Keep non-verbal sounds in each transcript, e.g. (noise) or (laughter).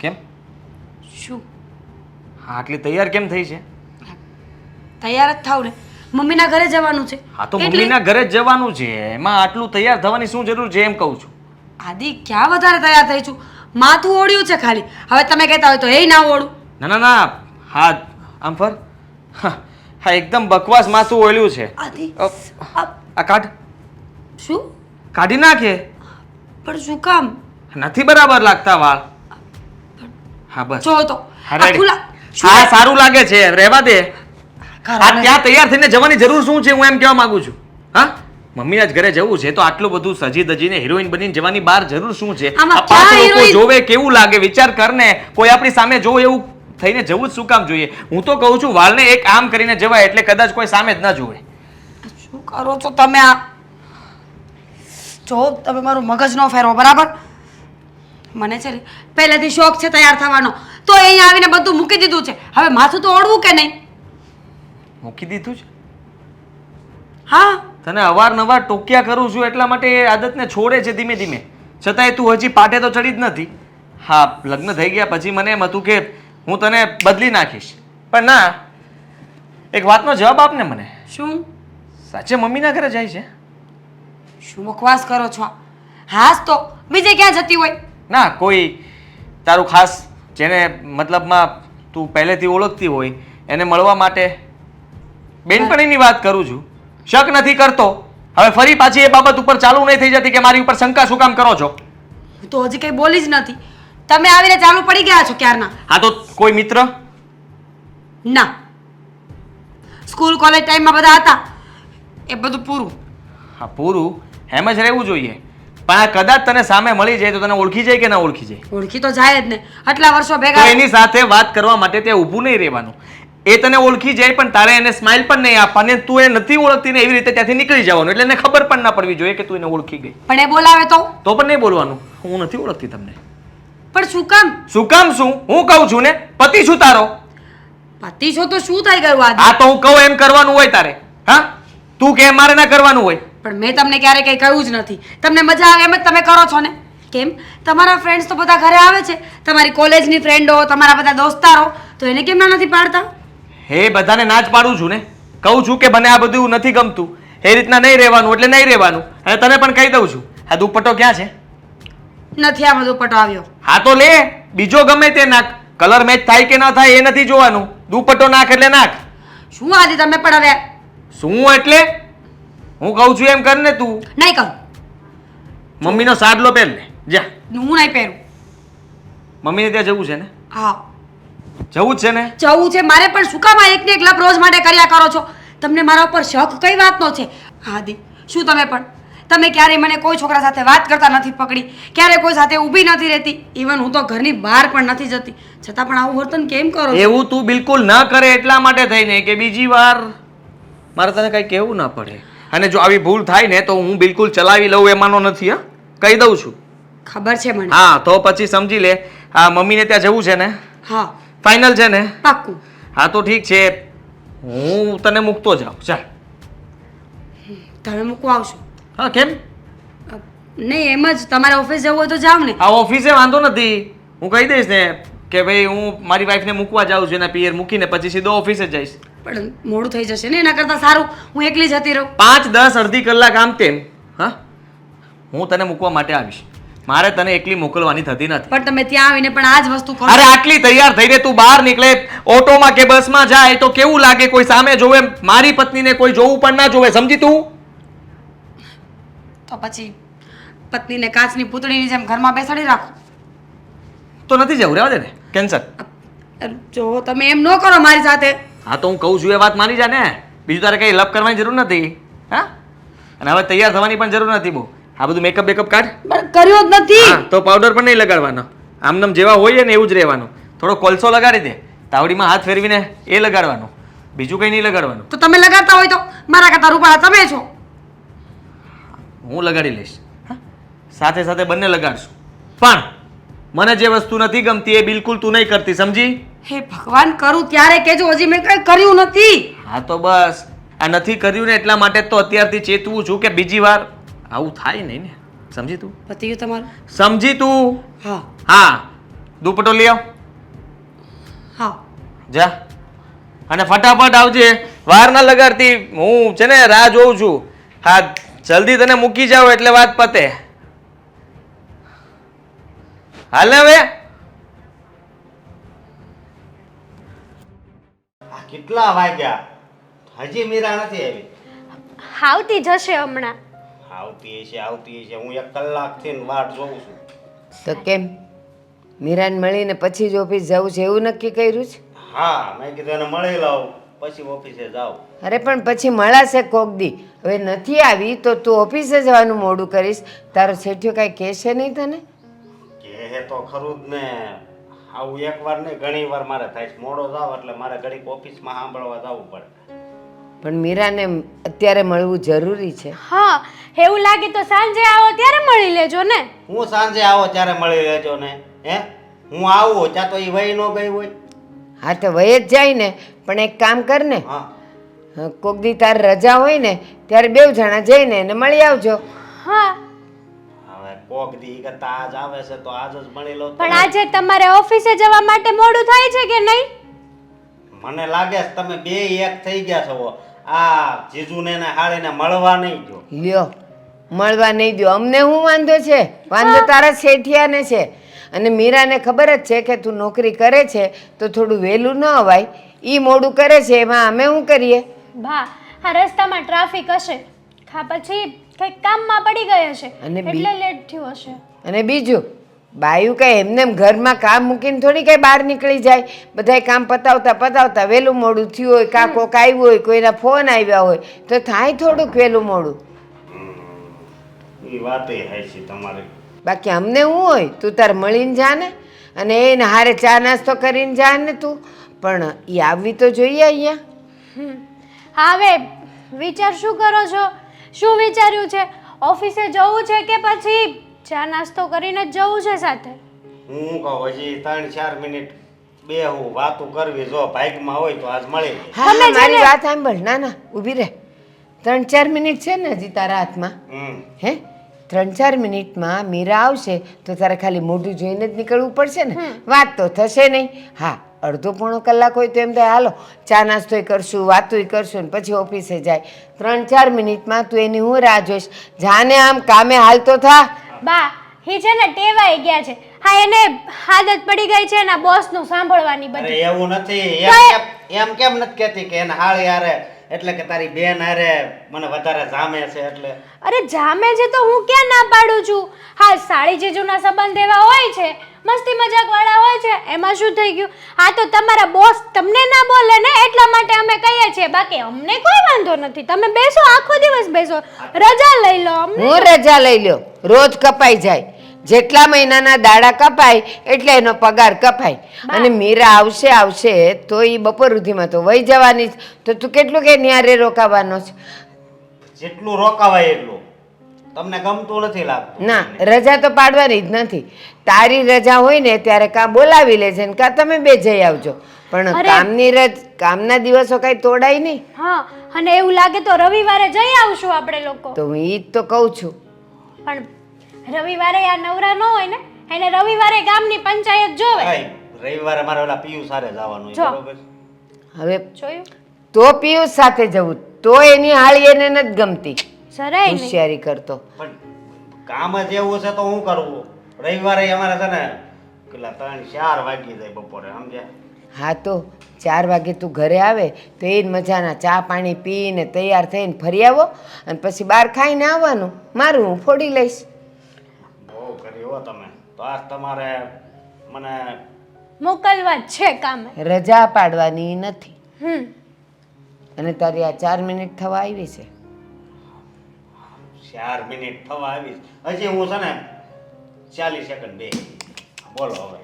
કેમ? શું? હા આટલી તૈયાર કેમ થઈ છે? તૈયાર જ થાવ ને. મમ્મીના ઘરે જવાનું છે. હા તો એટલે- મમ્મીના ઘરે જ જવાનું છે. એમાં આટલું તૈયાર થવાની શું જરૂર છે એમ કહું છું. આદિ ક્યાં વધારે તૈયાર થઈ છું? માથું ઓળ્યું છે ખાલી. હવે તમે કહેતા હોય તો એ ના ઓળું. ના ના ના. હા આમ ફર. હા હા, એકદમ બકવાસ માથું ઓળ્યું છે. આદિ અ, આ આ કાઢ. શું? કાઢી નાખે? પણ શું કામ? નથી બરાબર લાગતા વાળ. હા બસ. જો તો. આ. હા સારું લાગે છે. રહેવા દે. આ ત્યાં તૈયાર થઈને જવાની જરૂર શું છે હું એમ કહેવા માંગુ છું? હા? મમ્મીના જ ઘરે જવું છે તો આટલું બધું સજી દજીને હિરોઈન બનીને જવાની બહાર જરૂર શું છે? લોકો જોવે કેવું લાગે? વિચાર કર ને કોઈ આપણી સામે જોવે એવું થઈને જવું જ શું કામ જોઈએ? હું તો કહું છું વાળને એક આમ કરીને જવાય એટલે કદાચ કોઈ સામે જ ન જોવે શું કરો છો તમે આ? જો તમે મારું મગજ ન ફેરવો બરાબર? મને છે ને પહેલેથી શોખ છે તૈયાર થવાનો. તો અહીંયા આવીને બધું મૂકી દીધું છે. હવે માથું તો ઓળવું કે નહીં? મૂકી દીધું છે? હા. તને અવારનવાર ટોક્યા કરું છું એટલા માટે એ આદતને છોડે છે ધીમે ધીમે. છતાંય તું હજી પાટે તો ચડી જ નથી. હા લગ્ન થઈ ગયા પછી મને એમ હતું કે હું તને બદલી નાખીશ. પણ ના એક વાતનો જવાબ આપને મને. શું? સાચે મમ્મીના ઘરે જાય છે? શું બકવાસ કરો છો? હાસ તો. બીજે ક્યાં જતી હોય? ના કોઈ તારું ખાસ જેને મતલબમાં તું પહેલેથી ઓળખતી હોય એને મળવા માટે બેનપણીની વાત કરું છું. શક નથી કરતો. હવે ફરી પાછી એ બાબત ઉપર ચાલુ નહીં થઈ જતી કે મારી ઉપર શંકા શું કામ કરો છો? હું તો હજી કંઈ બોલી જ નથી. તમે આવીને ચાલુ પડી ગયા છો ક્યારના? હા તો કોઈ મિત્ર? ના. સ્કૂલ કોલેજ ટાઈમમાં બધા હતા. એ બધું પૂરું. હા પૂરું. એમ જ રહેવું જોઈએ. પણ આ કદાચ તને સામે મળી જાય તો તને ઓળખી જાય કે ના ઓળખી જાય? ઓળખી તો જાય જ ને. આટલા વર્ષો તો ભેગા એની સાથે વાત કરવા માટે ત્યાં ઊભું નહીં રહેવાનું. એ તને ઓળખી જાય પણ તારે એને સ્માઇલ પણ નહીં આપવાની તું એ નથી ઓળખતી ને એવી રીતે ત્યાંથી નીકળી જવાનું. એટલે એને ખબર પણ ના પડવી જોઈએ કે તું એને ઓળખી ગઈ. પણ એ બોલાવે તો? તો પણ નહીં બોલવાનું. હું નથી ઓળખતી તમને. પણ શું કામ? શું કામ શું? હું કહું છું ને પતિ છું તારો. પતિ છો તો શું થઈ ગયું આ તો હું કહું એમ કરવાનું હોય તારે. હા? તું કે મારે ના કરવાનું હોય? પણ મેં તમને ક્યારે કંઈ કહ્યું જ નથી. તમને મજા આવે એમ જ તમે કરો છો ને? કેમ? તમારા ફ્રેન્ડ્સ તો બધા ઘરે આવે છે. તમારી કોલેજની ફ્રેન્ડો તમારા બધા દોસ્તારો તો એને કેમ ના નથી પાડતા? હે બધાને ના જ પાડું છું ને? કહું છું કે મને આ બધું નથી ગમતું. એ રીતના નહીં રહેવાનું એટલે નહીં રહેવાનું. અને તને પણ કહી દઉં છું. આ દુપટ્ટો ક્યાં છે? નથી આ દુપટ્ટો આવ્યો. હા તો લે બીજો ગમે તે નાખ. કલર મેચ થાય કે ન થાય એ નથી જોવાનું. દુપટ્ટો નાખ એટલે નાખ. શું આજે તમે પણ હવે શું એટલે? હું કહું છું એમ કર ને તું. નહીં કહું. મમ્મીનો સાડલો પહેર લે. જા. હું નહીં પહેરું. મમ્મીને ત્યાં જવું છે ને? હા. જવું જ છે ને? જવું છે. મારે પણ શું કામ એકને એક લપ રોજ માટે કર્યા કરો છો? તમને મારા ઉપર શક કઈ વાતનો છે? આદિ શું તમે પણ? તમે ક્યારેય મને કોઈ છોકરા સાથે વાત કરતા નથી પકડી. ક્યારે કોઈ સાથે ઊભી નથી રહેતી. ઇવન હું તો ઘરની બહાર પણ નથી જતી. છતાં પણ આવું વર્તન કેમ કરો એવું તું બિલકુલ ન કરે એટલા માટે થઈને કે બીજી વાર મારે તને કઈ કહેવું ના પડે. અને જો આવી ભૂલ થાય ને તો હું બિલકુલ ચલાવી લઉં એમાંનો નથી હા? કહી દઉં છું. ખબર છે મને. હા તો પછી સમજી લે. હા મમ્મીને ત્યાં જવું છે ને? હા. ફાઇનલ છે ને? પાક્કું. હા તો ઠીક છે. હું તને મૂકતો જાઉં. ચાલ. તમે મૂકવા આવશો. હા કેમ? નહીં એમ જ. તમારે ઓફિસ જવું હોય તો જાવ ને. આ ઓફિસે વાંધો નથી. હું કહી દઈશ ને કે ભાઈ હું મારી વાઈફને મૂકવા જાઉં છું એના પિયર મૂકીને પછી સીધો ઓફિસે જઈશ. પણ મોડું થઈ જશે ને એના કરતાં સારું. હું એકલી જતી રહું. પાંચ દસ અડધી કલાક આમ તેમ હા? હું તને મૂકવા માટે આવીશ. મારે તને એકલી મોકલવાની થતી નથી. પણ તમે ત્યાં આવીને પણ આ જ વસ્તુ કરો અરે આટલી તૈયાર થઈને તું બહાર નીકળે ઓટોમાં કે બસમાં જાય તો કેવું લાગે કોઈ સામે જોવે મારી પત્નીને કોઈ જોવું પણ ના જોવે સમજી તું? તો પછી પત્નીને કાચની પૂતળીની જેમ ઘરમાં બેસાડી રાખો. તો નથી જવું રહેવા દે ને કેન્સર. જો તમે એમ ન કરો મારી સાથે. હા તો હું કહું છું એ વાત માની જા ને. બીજું તારે કંઈ લપ કરવાની જરૂર નથી હા? અને હવે તૈયાર થવાની પણ જરૂર નથી બહુ. આ બધું મેકઅપ બેકઅપ કાઢ. કર્યો જ નથી. તો પાવડર પણ નહીં લગાડવાનો. આમનામ જેવા હોઈએ ને એવું જ રહેવાનું. થોડો કોલસો લગાડી દે. તાવડીમાં હાથ ફેરવીને એ લગાડવાનું. બીજું કંઈ નહીં લગાડવાનું. તો તમે લગાડતા હોય તો મારા કરતા રૂપાળા તમે છો. હું લગાડી લઈશ હા? સાથે સાથે બંને લગાડશું. પણ મને જે વસ્તુ નથી ગમતી એ બિલકુલ તું નહીં કરતી સમજી? હે ભગવાન કરું ત્યારે કેજો હજી મેં કઈ કર્યું નથી. હા તો બસ. આ નથી કર્યું ને એટલા માટે તો અત્યારથી ચેતવું છું કે બીજી વાર. આવું થાય નહીં ને. સમજી તું? પતી ગયું તમારું? સમજી તું? હા. હા. દુપટ્ટો લઈ આવ. હા. જા. અને ફટાફટ આવજે. વાર ના લગાડતી હું છે ને રાહ જોઉં છું. હા જલ્દી તને મૂકી જાવ એટલે વાત પતે. હાલ હવે. કેટલા વાગ્યા? હજી મીરા નથી આવી. આવતી જશે હમણાં. આવતી હશે આવતી હશે. હું એક કલાકથી વાટ જોઉં છું. તો કેમ? મીરાને મળીને પછી જ ઓફિસ જવું છે એવું નક્કી કર્યું છે? હા મેં કીધું એને મળી લઉં પછી ઓફિસે જાઉં. અરે પણ પછી મળાશે કોક દી. હવે નથી આવી તો તું ઓફિસે જવાનું મોડું કરીશ. તારો શેઠિયો કાંઈ કહેશે નહીં તને? કે તો ખરું જ ને. આવું એક વાર નહીં ઘણી વાર મારે થાય છે. મોડો જાવ એટલે મારે ઘડીક ઓફિસમાં સાંભળવા જવું પડે. પણ મીરાને અત્યારે મળવું જરૂરી છે. હા એવું લાગે તો સાંજે આવો ત્યારે મળી લેજો ને. હું સાંજે આવો ત્યારે મળી લેજો ને. હે? હું આવું ત્યાં તો એ વહી ન ગઈ હોય. હા તો વય જ જાય ને. પણ એક કામ કર ને. કોક દી તારે રજા હોય ને ત્યારે બેવ જણા જઈને એને મળી આવજો. હા. કોક દી કરતા તાજ આવે છે તો આજ જ મળી લઉં પણ આજે તમારે ઓફિસે જવા માટે મોડું થાય છે કે નહીં? મને લાગે છે તમે બે એક થઈ ગયા છો. આ જીજુને ને હાળીને મળવા નહીં જો લ્યો મળવા નહીં દો અમને શું વાંધો છે? વાંધો તારા શેઠિયાને છે. અને મીરાને ખબર જ છે કે તું નોકરી કરે છે તો થોડું વહેલું ન અવાય. એ મોડું કરે છે એમાં અમે શું કરીએ? ભા આ રસ્તામાં ટ્રાફિક હશે. ખા પછી કંઈક કામમાં પડી ગયો હશે અને બી- એટલે લેટ થયું હશે અને બીજું બાયું કઈ એમને એમ ઘરમાં કામ મૂકીને થોડી કઈ બહાર નીકળી જાય. બધાય કામ પતાવતા પતાવતા વહેલું મોડું થયું હોય કાં કોક આવ્યું હોય કોઈના ફોન આવ્યા હોય તો થાય થોડુંક વહેલું મોડું. એ વાતે હાચી તમારી. બાકી અમને શું હોય તું તાર મળીને જા ને અને એને હારે ચા નાસ્તો કરીને જા ને તું. પણ એ આવવી તો જોઈએ અહીંયા. હમ. હવે વિચાર શું કરો છો? શું વિચાર્યું છે? ઓફિસે જવું છે કે પછી ચા નાસ્તો કરીને જ જવું છે સાથે? હું કહું હજી ત્રણ ચાર મિનિટ બે હું વાતું કરવી જો બાઇકમાં હોય તો આજ મળે. હા મારી વાત સાંભળ. ના ના ઊભી રહે. ત્રણ ચાર મિનિટ છે ને હજી તારા હાથમાં. હમ. હે? ત્રણ ચાર મિનિટમાં મીરા આવશે તો તારે ખાલી મોઢું જોઈને જ નીકળવું પડશે ને. વાત તો થશે નહીં. હા અડધો પોણો કલાક હોય તો એમ થાય હાલો ચા નાસ્તોય કરશું વાતોય કરશું ને પછી ઓફિસે જાય. ત્રણ ચાર મિનિટમાં તું એની હું રાહ જોઈશ. જાને આમ કામે હાલતો થા. બા એ છે ને ટેવાઈ ગયા છે. હા એને આદત પડી ગઈ છે એના બોસનું સાંભળવાની અરે બધી એવું નથી. એમ કેમ એમ કેમ નથી કહેતી કે એને હાળ હારે એટલે કે તારી બેન હારે મને વધારે જામે છે એટલે. અરે જામે છે તો હું ક્યાં ના પાડું છું? હા સાળી જીજુના સંબંધ એવા હોય છે. મસ્તી મજાક વાળા હોય છે એમાં શું થઈ ગયું? હા તો તમારા બોસ તમને ના બોલે ને એટલા માટે અમે કહીએ છીએ. બાકી અમને કોઈ વાંધો નથી. તમે બેસો આખો દિવસ બેસો. રજા લઈ લો અમને હું રજા લઈ લો રોજ કપાઈ જાય. જેટલા મહિનાના દાડા કપાય એટલે એનો પગાર કપાય. અને મીરા આવશે આવશે તો એ બપોર સુધીમાં તો વહી જવાની જ. તો તું કેટલું કે ન્યારે રોકાવાનો છે? જેટલું રોકાવાય એટલું. તમને ગમતું નથી લાગતું. ના રજા તો પાડવાની જ નથી. તારી રજા હોય ને ત્યારે કાં બોલાવી લેજે ને કાં તમે બે જઈ આવજો. પણ કામની રજ કામના દિવસો કઈ તોડાય નહીં. હા અને એવું લાગે તો રવિવારે જઈ આવશું આપણે લોકો. તો હું ઈ જ તો કહું છું. પણ રવિવારે આ નવરા ન હોય ને એને રવિવારે ગામની પંચાયત જોવે. રવિવારે મારે ઓલા પિયુષ હારે જવાનું છે, બરોબર. હવે જોયું? તો પિયુષ સાથે જવું તો એની હાળી એને નથી ગમતી. જરાય નહીં. હોશિયારી કરતો. પણ કામ જ એવું છે તો હું કરવું રવિવારે અમારે છે ને કેટલા ત્રણ ચાર વાગી જાય બપોરે સમજ્યા? હા તો ચાર વાગે તું ઘરે આવે તો એ જ મજાના ચા પાણી પીને તૈયાર થઈને ફરી આવો અને પછી બહાર ખાઈને આવવાનું. મારું હું ફોડી લઈશ. બહુ કરી હો તમે. તો આજ તમારે મને મોકલવા જ છે કામે. રજા પાડવાની નથી. હમ. અને તારી આ ચાર મિનિટ થવા આવી છે. ચાર મિનિટ થવા આવી હજી હું છે ને ચાલીસ સેકન્ડ બે. બોલો હવે.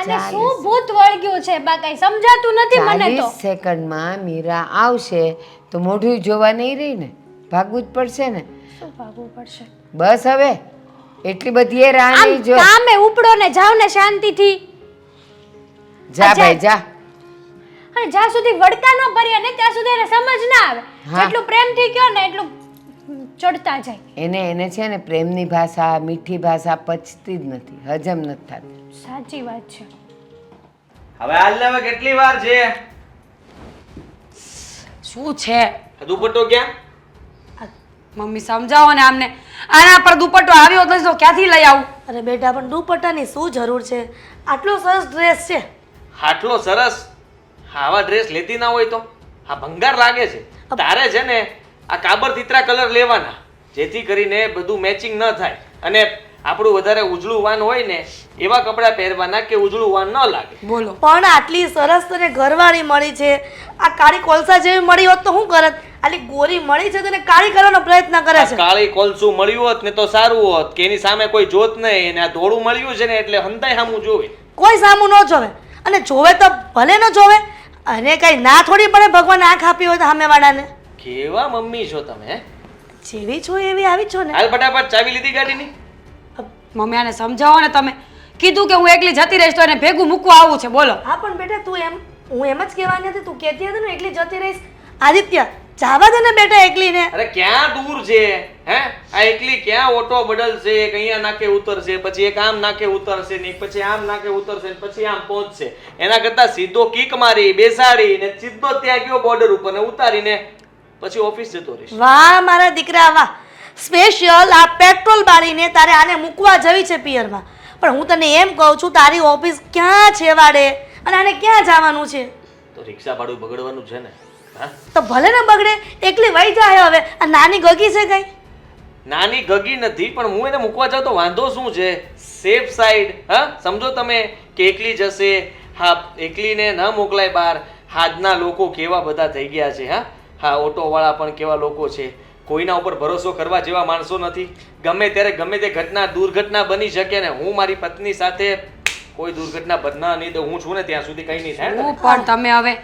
અને શું ભૂત વળગ્યું છે? બા કઈ સમજાતું નથી મને તો. ચાલીસ સેકન્ડમાં મીરા આવશે તો મોઢું જોવા નહીં રહી ને? ભાગવું જ પડશે ને? શું ભાગવું પડશે? બસ હવે. એટલી બધી એ રાણી જો. કામે ઉપડો ને જાવ ને શાંતિથી. જા ભાઈ જા. અને જ્યાં સુધી વડકા ન ભરીએ ને ત્યાં સુધી એને સમજ ના આવે. જેટલું પ્રેમથી કયો ને એટલું ચડતા જાય. એને એને છે ને પ્રેમની ભાષા મીઠી ભાષા પચતી જ નથી હજમ નથી થતી. સાચી વાત છે. હવે હાલ ને હવે કેટલી વાર છે? શું છે? આ દુપટ્ટો ક્યાં? મમ્મી સમજાવો ને આમને. આના પર દુપટ્ટો આવ્યો નથી તો ક્યાંથી લઈ આવું? અરે બેટા પણ દુપટ્ટાની શું જરૂર છે? આટલો સરસ ડ્રેસ છે. આટલો સરસ? આવા ડ્રેસ લેતી ના હોય તો? આ ભંગાર લાગે છે. તારે છે ને આ કાબર તીતરા કલર લેવાના. જેથી કરીને બધું મેચિંગ ન થાય. અને આપણું વધારે ઉજળું વાન હોય ને એવા કપડાં પહેરવાના કે ઉજળું વાન ન લાગે. બોલો. પણ આટલી સરસ તને ઘરવાળી મળી છે. આ કાળી કોલસા જેવી મળી હોત તો શું કરત? આટલી ગોરી મળી છે તને કાળી કરવાનો પ્રયત્ન કરે છે? કાળી કોલસું મળ્યું હોત ને તો સારું હોત કે એની સામે કોઈ જોત નહીં અને આ ધોળું મળ્યું છે ને એટલે હંતાય સામું જોવે. કોઈ સામું ન જોવે. અને જોવે તો ભલે ન જોવે અને કઈ ના થોડી પડે ભગવાન આંખ આપી હોય તો સામેવાળાને. કેવા મમ્મી છો તમે? જેવી છો એવી આવી છો ને? હાલ ફટાફટ ચાવી લીધી ગાડીની. મમ્મી આને સમજાવો ને તમે. કીધું કે હું એકલી જતી રહીશ તો એને ભેગું મૂકવા આવું છે બોલો. હા પણ બેટા તું એમ હું એમ જ કહેવાની હતી તું કહેતી હતી ને એકલી જતી રહીશ. આદિત્ય જાવા દે ને બેટા એકલીને. અરે ક્યાં દૂર છે હે? આ એકલી ક્યાં ઓટો બદલશે એક અહીંયા નાકે ઉતરશે પછી એક આમ નાકે ઉતરશે ને પછી આમ નાકે ઉતરશે ને પછી આમ પહોંચશે. એના કરતા સીધો કિક મારી બેસાડી ને સીધો ત્યાં ગયો બોર્ડર ઉપર ને ઉતારીને પછી ઓફિસ જતો રહીશ. વાહ મારા દીકરા વાહ. સ્પેશિયલ આ પેટ્રોલ બાળીને તારે આને મૂકવા જવી છે પિયરમાં. પણ હું તને એમ કહું છું તારી ઓફિસ ક્યાં છે વાડે? અને આને ક્યાં જવાનું છે? તો રિક્ષા ભાડું બગડવાનું છે ને હા? તો ભલે ને બગડે એકલી વહી જાય હવે. આ નાની ગગી છે કઈ? નાની ગગી નથી પણ હું એને મૂકવા જાઉં તો વાંધો શું છે? સેફ સાઈડ હા? સમજો તમે કે એકલી જશે હા એકલીને ન મોકલાય બહાર આજના લોકો કેવા બધા થઈ ગયા છે હા? હા ઓટોવાળા પણ કેવા લોકો છે? કોઈના ઉપર ભરોસો કરવા જેવા માણસો નથી. ગમે ત્યારે ગમે તે ઘટના દુર્ઘટના બની શકે ને હું મારી પત્ની સાથે કોઈ દુર્ઘટના બનના નહીં દઉં. હું છું ને ત્યાં સુધી કંઈ નહીં થાય પણ તમે હવે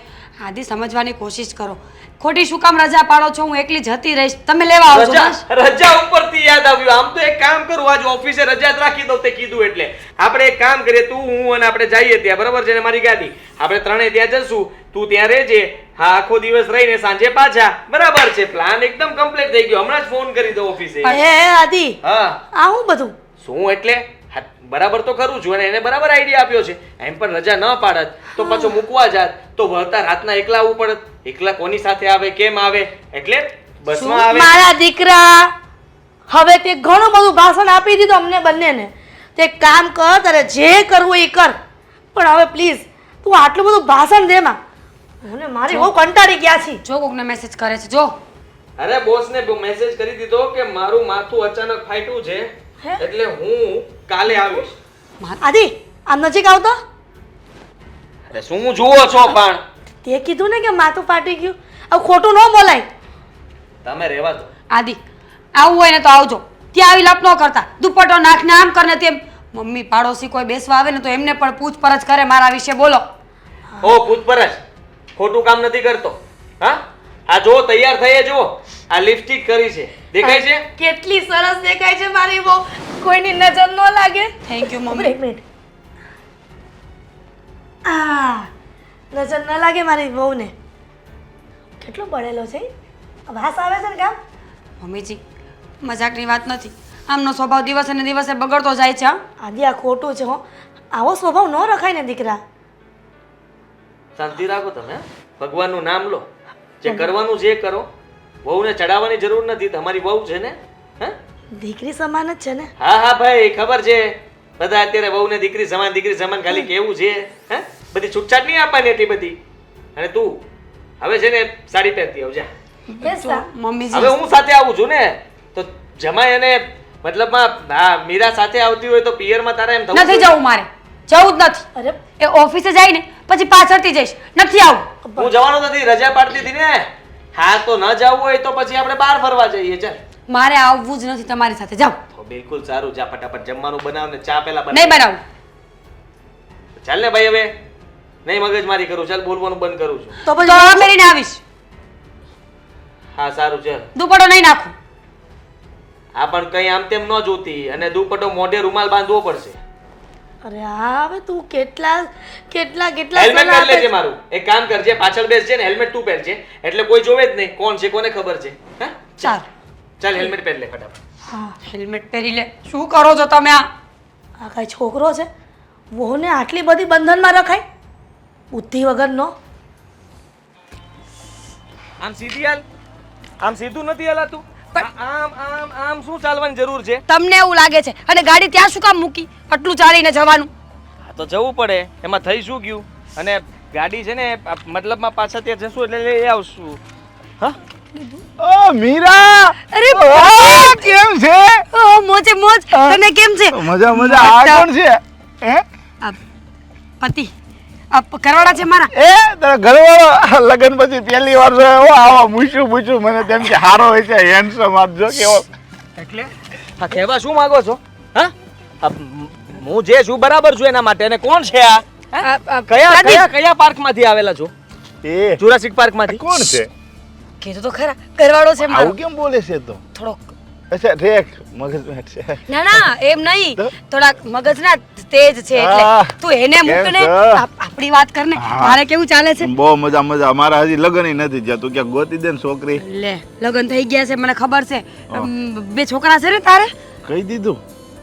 આદિ સમજવાની કોશિશ કરો. ખોટી શું કામ રજા પાડો છો? હું એકલી જતી રહીશ. તમે લેવા આવજો રજા ઉપરથી યાદ આવ્યું. આમ તો એક કામ કરું. આજ ઓફિસે રજા જ રાખી દઉં તે કીધું એટલે. આપણે એક કામ કરીએ. તું હું અને આપણે જઈએ ત્યાં. બરાબર છે ને મારી ગાડી? આપણે ત્રણેય ત્યાં જશું તું ત્યાં રહેજે હા આખો દિવસ રહીને સાંજે પાછા. બરાબર છે પ્લાન એકદમ કમ્પ્લીટ થઈ ગયો. હમણાં જ ફોન કરી દો ઓફિસે હે આદિ હા. આ હું બધું? શું એટલે? બરાબર તો કરું છું અને એને બરાબર આઈડિયા આપ્યો છે. એમ પણ રજા ન પાડત. તો પાછો મૂકવા જાત. તો વળતા રાતના એકલા આવવું પડત. એકલા કોની સાથે આવે કેમ આવે? એટલે બસમાં આવે. મારા દીકરા હવે તે ઘણું બધું ભાષણ આપી દીધું અમને બંનેને. તે કામ કર તારે જે કરવું એ કર. પણ હવે પ્લીઝ તું આટલું બધું ભાષણ દે માં. મને મારી બહુ કંટાળી ગયા છે. જો કોકને મેસેજ કરે છે જો. અરે બોસને મેસેજ કરી દીધો કે મારું માથું અચાનક ફાટ્યું છે. એટલે હું કાલે આવીશ. આદિ આમ નજીક આવતો? અરે શું જુઓ છો પણ? તે કીધું ને કે માથું ફાટી ગયું. હવે ખોટું ન બોલાય. તમે રહેવા દો. આદિ આવું હોય ને તો આવજો. ત્યાં આવી લપ ન કરતા. દુપટ્ટો નાખને આમ કરને તેમ. મમ્મી પાડોશી કોઈ બેસવા આવે ને તો એમને પણ પૂછપરછ કરે મારા વિશે બોલો. ઓ પૂછપરછ. ખોટું કામ નથી કરતો. હા? આ જો તૈયાર થઈએ જો આ લિપસ્ટિક કરી છે. દેખાય છે? કેટલી સરસ દેખાય છે મારી બહુ. કોઈની નજર ન લાગે. Thank you mummy. એક મિનિટ. આ નજર ન લાગે મારી બહુને. કેટલો બળેલો છે. વાસ આવે છે ને કામ મમ્મીજી મજાકની વાત નથી. આમનો સ્વભાવ દિવસે ને દિવસે બગડતો જાય છે આજે આદિ આ ખોટું છે હો. આવો સ્વભાવ ન રખાય ને દીકરા. શાંતિ રાખો તમે ભગવાનનું નામ લો. જે કરવાનું જે કરો. વહુને ચડાવવાની જરૂર નથી તમારી વહુ છે ને? હે? દીકરી સમાન જ છે ને? હા હા ભાઈ ખબર છે. બધા અત્યારે વહુને દીકરી સમાન દીકરી સમાન ખાલી કેવું છે? હે? બધી છૂટછાટ નહીં આપવાની એટલી બધી? અને તું હવે છે ને સાડી પહેરતી આવજા. બેસ લા. મમ્મીજી. હવે હું સાથે આવું છું ને? તો જમાય અને મતલબમાં હા મીરા સાથે આવતી હોય તો પિયરમાં તારે એમ થવું નથી જવું મારે. જવું જ નથી. અરે. એ ઓફિસે જાય ને પછી પાછળથી જઈશ. નથી આવું. હું જવાનો નથી રજા પાડતી હતી ને. હા તો ન જવું હોય તો પછી આપણે બહાર ફરવા જઈએ ચાલ. મારે આવવું જ નથી તમારી સાથે. જાઓ. તો બિલકુલ સારું જા ફટાફટ જમવાનું બનાવ ને ચા પેલા નહીં બનાવ. બનાવું ચાલ ને ભાઈ હવે. નહીં મગજમારી કરું ચાલ બોલવાનું બંધ કરું છું. તો પછી આ મેરીને આવીશ. હા સારું ચાલ. દુપટ્ટો નહીં નાખું. આ પણ કઈ આમ તેમ ન જોતી અને દુપટ્ટો મોઢે રૂમાલ બાંધવો પડશે. અરે હવે તું કેટલા કેટલા કેટલા હેલ્મેટ પહેરી લેજે મારું. એક કામ કરજે પાછળ બેસજે ને હેલ્મેટ તું પહેરજે. એટલે કોઈ જોવે જ નહીં કોણ છે કોને ખબર છે. હા? ચાલ. ચાલ. હેલ્મેટ પહેરી લે ફટાફટ. હા. હેલ્મેટ પહેરી લે. શું કરો છો તમે આ? આ કાંઈ છોકરો છે? વહુને આટલી બધી બંધનમાં રખાય? બુદ્ધિ વગરનો? આમ સીધી હાલ. આમ સીધું નથી હલાતું. આમ આમ આમ શું ચાલવાની જરૂર છે? તમને એવું લાગે છે? અને ગાડી ત્યાં શું કામ મૂકી? આટલું ચાલીને જવાનું? હા તો જવું પડે. એમાં થઈ શું ગયું? અને ગાડી છે ને મતલબમાં પાછા ત્યાં જશું એટલે લઈ આવશું. હા? ઓ મીરા! અરે કેમ છે? ઓ મોજે મોજ. તને કેમ છે? મજા મજા. આ કોણ છે? હે? પતિ. કરવાડા છે મારા. એ તારા ઘરવાળો લગન પછી પહેલી વાર છે. ઓ આવા મૂછું મૂછું. મને તેમ કે હારો હોય છે હેન્ડસમ આપજો કેવો. એટલે? હા કહેવા શું માંગો છો? હા? હું જે છું બરાબર છું એના માટે. અને કોણ છે આ? આ- આ કયા કયા કયા પાર્કમાંથી આવેલા છો? એ. જુરાસિક પાર્કમાંથી. કોણ છે? કીધું તો ખરા. ઘરવાળો છે મારો. આવું કેમ બોલે છે તો? થોડોક અચ્છા રેક મગજ છે. ના ના એમ નહીં? થોડાક મગજના તેજ છે એટલે તું એને મૂક ને આપણી વાત કર ને મારે કેવું ચાલે છે? બહુ મજા મજા. મારા હજી લગન નથી જ્યાં તું ક્યાં ગોતી દે ને છોકરી. લે લગન થઈ ગયા છે મને ખબર છે. બે છોકરા છે ને તારે? કહી દીધું.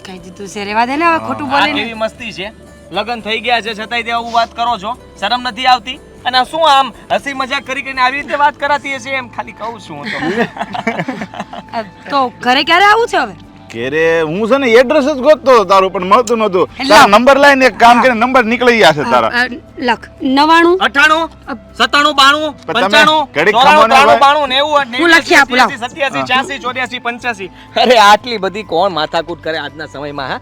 કહી દીધું છે. રેવા દે ને હવે ખોટું બોલે કેવી મસ્તી છે? લગન થઈ ગયા છે છતાંય તે આવું વાત કરો છો. શરમ નથી આવતી? અને શું આમ હસી મજાક કરી કરીને આવી રીતે વાત કરાતી હશે એમ ખાલી કહું છું તો ઘરે ક્યારે આવું છે હવે? ઘેરે હું છે ને એડ્રેસ જ ગોતતો તારું પણ મળતું નહોતું. તારા નંબર લઈને એક કામ કરીને નંબર નીકળી ગયા છે તારા. લખ. નવાણું અઠાણું? સત્તાણું બાણું? પંચાણું? ભાઈ. બાણું નેવું હું લખી આપું, લાવ. સત્યાસી છ્યાસી ચોર્યાસી પંચ્યાસી. અરે આટલી બધી કોણ માથાકૂટ કરે આજના સમયમાં હા?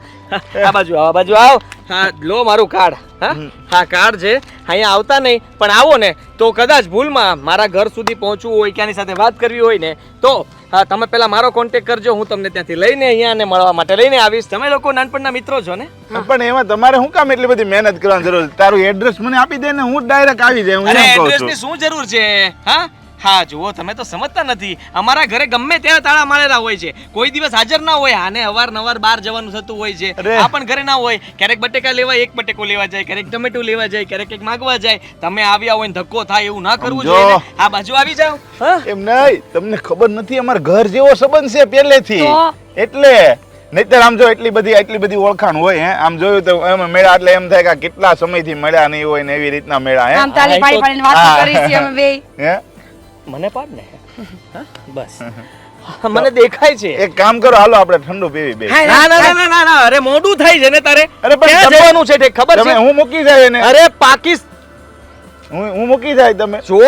આ બાજુ આવ આ બાજુ આવ. હા લો મારું કાર્ડ હા? હા કાર્ડ છે. અહીંયા આવતા નહીં પણ આવો ને. તો કદાચ ભૂલમાં મારા ઘર સુધી પહોંચવું હોય ક્યાંની સાથે વાત કરવી હોય ને તો હા તમે પેલા મારો કોન્ટેક્ટ કરજો હું તમને ત્યાંથી લઈને અહીંયા ને મળવા માટે લઈને આવીશ. તમે લોકો નાનપણના મિત્રો છો ને? પણ એમાં તમારે શું કામ એટલી બધી મહેનત કરવાની જરૂર? તારું એડ્રેસ મને આપી દે ને હું ડાયરેક્ટ આવી જાય હું એડ્રેસ છું. શું જરૂર છે? હા? હા જુઓ તમે તો સમજતા નથી. અમારા ઘરે ગમે ત્યારે તાળા મારેલા હોય છે. કોઈ દિવસ હાજર ના હોય. આને અવારનવાર બહાર જવાનું થતું હોય છે. આ પણ ઘરે ના હોય. ક્યારેક બટેકા લેવા એક બટેકો લેવા જાય. ક્યારેક ટમેટું લેવા જાય. ક્યારેક કંઈક માગવા જાય. તમે આવ્યા હોય ને ધક્કો થાય એવું ના કરવું જોઈએ આ બાજુ આવી જાઓ. એમ નહીં. તમને ખબર નથી અમાર ઘર જેવો સંબંધ છે પહેલેથી. એટલે નહીતર આમ જો એટલી બધી એટલી બધી ઓળખાણ હોય હે. આમ જોયું તો એમ મેળા એટલે એમ થાય કે આ કેટલા સમયથી મળ્યા નહીં હોય ને એવી રીતના મેળા હે. આમ તાલી પાડી પાડીને વાત કરી છે અમે બે. હે? મને પાડ ને. બસ. મને દેખાય છે. એક કામ કરો હાલો આપણે ઠંડુ પીવી બે. ના ના ના ના, ના અરે મોડું થાય છે ને તારે. અરે પણ જવાનું છે ખબર છે? હું મૂકી જાય એને? અરે પાકિસ્તાન હું હું મૂકી જાય તમે? જો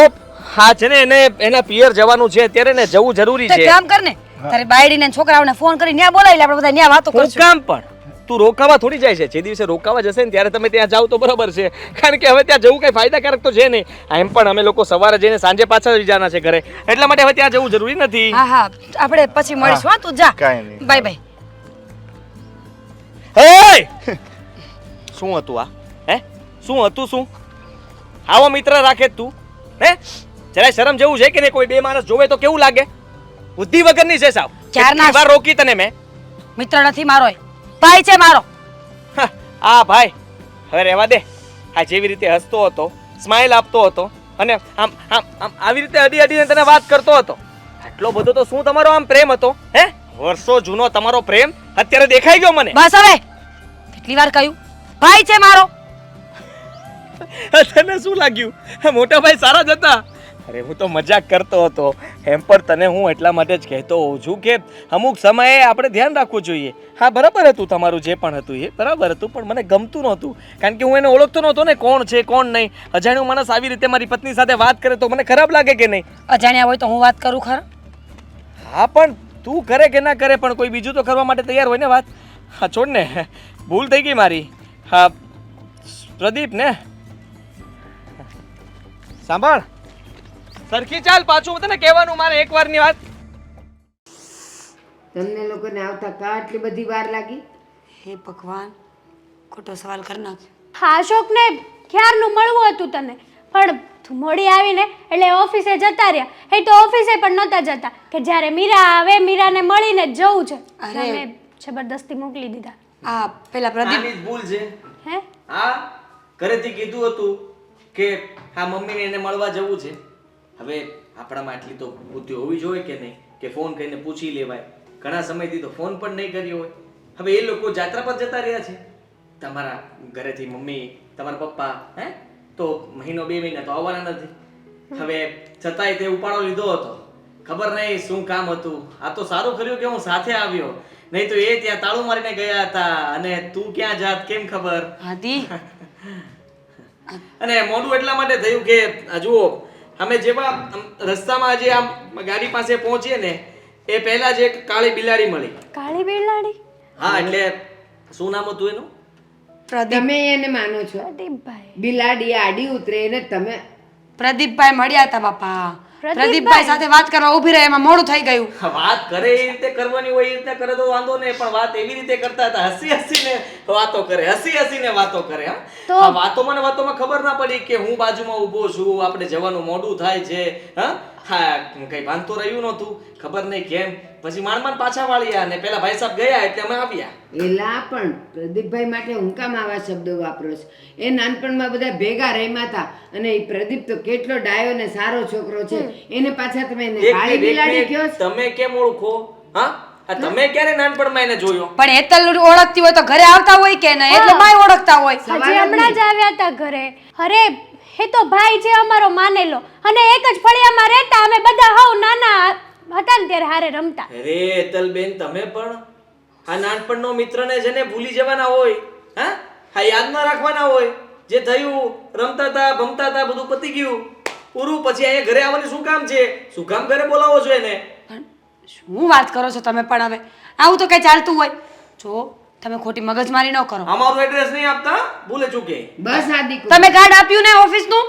હા છે ને એને એના પિયર જવાનું છે અત્યારે ને જવું જરૂરી છે. કામ કર ને તારે બાયડીને ને છોકરાઓને ફોન કરી ન્યા બોલાવી લે આપણે બધા ન્યા વાતો કરશું. કામ પણ તું રોકાવા થોડી જાય છે. જે દિવસે રોકાવા જશે ને ત્યારે તમે ત્યાં જાઓ તો બરાબર છે. કારણ કે હવે ત્યાં જવું કંઈ ફાયદાકારક તો છે નહીં. એમ પણ અમે લોકો સવારે જઈને સાંજે પાછા જવાના છે ઘરે. એટલા માટે હવે ત્યાં જવું જરૂરી નથી. હા હા. આપણે પછી મળીશું હા તું જા. કાંઈ નહીં. Bye bye. હે! (laughs) શું હતું આ? હે? શું હતું શું? આવો મિત્ર રાખે તું. હે? જરાય શરમ જેવું છે કે નહીં? કોઈ બે માણસ જોવે તો કેવું લાગે? બુદ્ધિ વગરની છે સાવ. ચાર ના રોકી તને મેં. મિત્ર નથી મારો. ભાઈ છે મારો. આ ભાઈ. હવે રહેવા દે. આ જેવી રીતે હસતો હતો સ્માઇલ આપતો હતો અને આમ આમ આમ આવી રીતે અડી અડીને તને વાત કરતો હતો. આટલો બધો તો શું તમારો આમ પ્રેમ હતો હે? વર્ષો જૂનો તમારો પ્રેમ અત્યારે દેખાઈ ગયો મને. બસ હવે. કેટલી વાર કહ્યું? ભાઈ છે મારો. તને શું લાગ્યું? મોટા ભાઈ સારા જ હતા. અરે હું તો મજાક કરતો હતો. એમ પણ તને હું એટલા માટે જ કહેતો હોઉં છું કે અમુક સમયે આપણે ધ્યાન રાખવું જોઈએ. હા બરાબર હતું તમારું જે પણ હતું એ. બરાબર હતું પણ મને ગમતું નહોતું. કારણ કે હું એને ઓળખતો નહોતો ને કોણ છે કોણ નહીં. અજાણ્યું માણસ આવી રીતે મારી પત્ની સાથે વાત કરે તો મને ખરાબ લાગે કે નહીં? અજાણ્યા હોય તો હું વાત કરું ખરા? હા પણ તું કરે કે ના કરે પણ કોઈ બીજું તો કરવા માટે તૈયાર હોય ને વાત? હા છોડ ને. ભૂલ થઈ ગઈ મારી. હા પ્રદીપ ને. સાંભળ. સરખી ચાલ પાછું. હું તને કહેવાનું મારે એક વારની વાત. તમને લોકોને આવતા કા આટલી બધી વાર લાગી? હે ભગવાન ખોટો સવાલ કર નાખ હા અશોકને ક્યારનું મળવું હતું તને? પણ તું મોડી આવીને એટલે ઓફિસે જતા રહ્યા. એ તો ઓફિસે પણ નહોતા જતા કે જ્યારે મીરા આવે મીરાને મળીને જ જવું છે. અરે. મેં જબરદસ્તી મોકલી દીધા. આ પેલા પ્રદીપ. આની જ ભૂલ છે. હે? આ ઘરેથી કીધું હતું કે હા મમ્મીને એને મળવા જવું છે. હવે આપણામાં આટલી તો બુદ્ધિ હોવી જોઈએ કે નહીં? કે ફોન કરીને પૂછી લેવાય. ઘણા સમયથી તો ફોન પણ નહીં કર્યો હોય. હવે એ લોકો જાત્રા પર જતા રહ્યા છે. તમારા ઘરેથી મમ્મી તમારા પપ્પા હે? તો મહિનો બે મહિના તો આવવાના નથી. હવે છતાંય તે ઉપાડો લીધો હતો. ખબર નહીં શું કામ હતું. આ તો સારું કર્યું કે હું સાથે આવ્યો. નહીં તો એ ત્યાં તાળું મારીને ગયા હતા. અને તું ક્યાં જાત કેમ ખબર? (laughs) અને મોડું એટલા માટે થયું કે જુઓ અમે જેવા રસ્તામાં આજે આમ ગાડી પાસે પહોંચીએ ને એ પહેલા જ એક કાળી બિલાડી મળી. કાળી બિલાડી? હા એટલે શું નામ હતું એનું? તમે એને માનો છો. પ્રદીપભાઈ. બિલાડી આડી ઉતરે એને તમે પ્રદીપભાઈ મળ્યા હતા બાપા. પ્રદીપભાઈ? સાથે વાત કરવા ઊભી રહે એમાં મોડું થઈ ગયું. વાત કરે એ રીતે કરવાની હોય એ રીતે કરે તો વાંધો નહીં પણ વાત એવી રીતે કરતા હતા હસી હસીને વાતો કરે હસી હસીને વાતો કરે હા. તો- આ વાતોમાં ને વાતોમાં ખબર ના પડી કે હું બાજુમાં ઊભો છું આપણે જવાનું મોડું થાય છે હા. હા કઈ ભાન રહ્યું નહોતું. ખબર નહીં કેમ. પછી માંડ માંડ પાછા વાળ્યા ને પેલા ભાઈ સાહેબ ગયા એટલે અમે આવ્યા. એલા પણ પ્રદીપભાઈ માટે હું કામ આવા શબ્દો વાપરો છો? એ નાનપણમાં બધા ભેગા રહેમાં હતા અને એ પ્રદીપ તો કેટલો ડાયો ને સારો છોકરો છે. એને પાછા તમે એને એક બિલાડી કયો તમે કેમ ઓળખો? હા? તમે ક્યારે નાનપણમાં એને જોયો? પણ હેતલ ઓળખતી હોય તો ઘરે આવતા હોય કે નહીં? એટલે માય ઓળખતા હોય. હજી હમણાં જ આવ્યા હતા ઘરે. અરે એ તો ભાઈ છે અમારો માનેલો અને એક જ ફળિયામાં રહેતા અમે બધા હવ નાના હતા ને ત્યારે હારે રમતા. અરે હેતલબેન તમે પણ આ નાનપણનો મિત્રને જેને ભૂલી જવાના હોય હા? હા યાદ ના રાખવાના હોય જે થયું રમતા હતા ભમતા હતા બધું પતી ગયું. પૂરું પછી અહીંયા ઘરે આવવાનું શું કામ છે? શું કામ ઘરે બોલાવો છો એને? શું વાત કરો છો તમે પણ હવે? આવું તો કઈ ચાલતું હોય. જો તમે ખોટી મગજમારી ન કરો. અમારું એડ્રેસ નહીં આપતા? ભૂલે ચૂકે. બસ આદિકો તમે કાર્ડ આપ્યું ને ઓફિસનું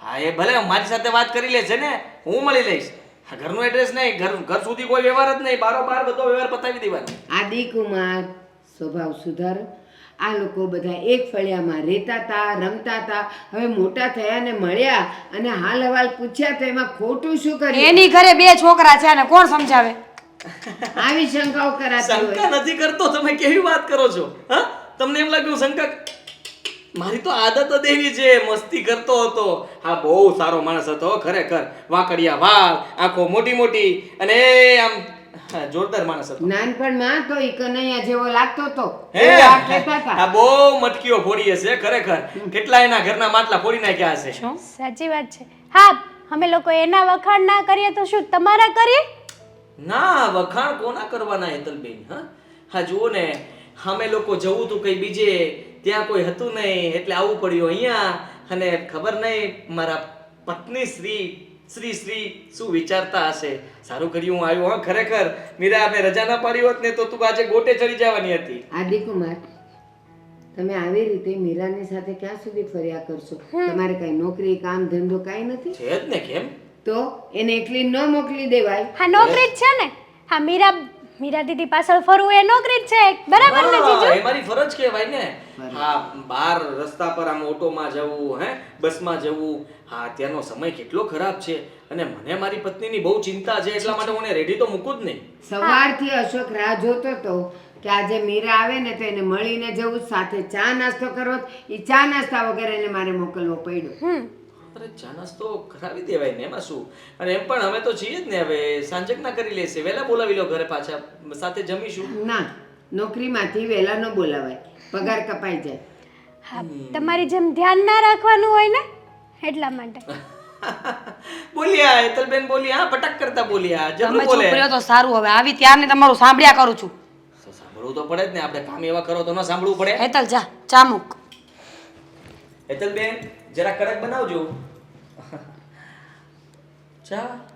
હા એ ભલે મારી સાથે વાત કરી લે છે ને હું મળી લઈશ. આ ઘરનું એડ્રેસ નહીં ઘર ઘર સુધી કોઈ વ્યવહાર જ નહીં. બારો બાર બધો વ્યવહાર પતાવી દેવાનો. આદિકુમાર સ્વભાવ સુધાર. આ લોકો બધા એક ફળિયામાં રહેતા હતા રમતા હતા હવે મોટા થયા ને મળ્યા અને હાલ હવાલ પૂછ્યા તો એમાં ખોટું શું કર્યું? એની ઘરે બે છોકરા છે અને કોણ સમજાવે? આવી શંકાઓ કરાતી હોય. શંકા નથી કરતો તમે કેવી વાત કરો છો? હા? તમને એમ લાગ્યું શંકા મારી તો આદત જ એવી છે મસ્તી કરતો હતો. હા બહુ સારો માણસ હતો ખરેખર. વાંકડિયા વાળ આંખો મોટી મોટી અને આમ જોરદાર માણસ હતો. નાનપણમાં તો ઈ કનૈયા જેવો લાગતો હતો. હે? આ આ બહુ મટકીઓ ફોડી હશે ખરેખર. કેટલા એના ઘરના માટલા ફોડી નાખ્યા હશે. સાચી વાત છે. હા અમે લોકો એના વખાણ ના કરીએ તો શું તમારા કરીએ? ના વખાણ કોના કરવાના હેતલબેન હા? હા જુઓ ને અમે લોકો જવું તું કઈ બીજે ત્યાં કોઈ હતું નહીં એટલે આવવું પડ્યું અહીંયા અને ખબર નહીં મારા પત્ની શ્રી શ્રી શ્રી શું વિચારતા હશે? સારું કર્યું હું આવ્યો હા ખરેખર. મીરા અમે રજા ના પાડી હોત ને તો તું આજે ગોટે ચડી જવાની હતી. આદિકુમાર તમે આવી રીતે મીરાની સાથે ક્યાં સુધી ફર્યા કરશો? તમારે કઈ નોકરી કામ ધંધો કાંઈ નથી? છે જ ને કેમ? તો એને એકલી ન મોકલી દેવાય. હા નોકરી જ છે ને? હા મીરા મીરા દીદી પાછળ ફરવું એ નોકરી જ છે બરાબર ને જીજુ? એ મારી ફરજ કહેવાય ને. હા બહાર રસ્તા પર આમ ઓટોમાં જવું હે બસમાં જવું. હા ત્યાંનો સમય કેટલો ખરાબ છે. અને મને મારી પત્નીની બહુ ચિંતા છે એટલા માટે હું રેડી તો મૂકું જ નહીં. સવારથી અશોક રાહ જોતો તો કે આજે મીરા આવે ને તો એને મળીને જવું સાથે ચા નાસ્તો કરવો. એ ચા નાસ્તા વગર એને મારે મોકલવો પડ્યો. અરે ચા નાસ્તો કરાવી દેવાય ને એમાં શું? અને એમ પણ અમે તો છીએ જ ને હવે સાંજક ના કરી લેશે. વહેલા બોલાવી લો ઘરે પાછા સાથે જમીશું. ના નોકરીમાંથી વહેલા ન બોલાવાય. પગાર કપાઈ જાય. હા તમારી જેમ ધ્યાન ના રાખવાનું હોય ને એટલા માટે. (laughs) બોલ્યા હેતલબેન બોલ્યા પટક કરતા બોલ્યા. તમે બોલે. રહ્યો તો સારું હવે આવી ત્યારને તમારું સાંભળ્યા કરું છું. તો સાંભળવું તો પડે જ ને આપણે કામ એવા કરો તો ન સાંભળવું પડે. હેતલ જા ચા મૂક. હેતલબેન? જરા કડક બનાવજો. ચા?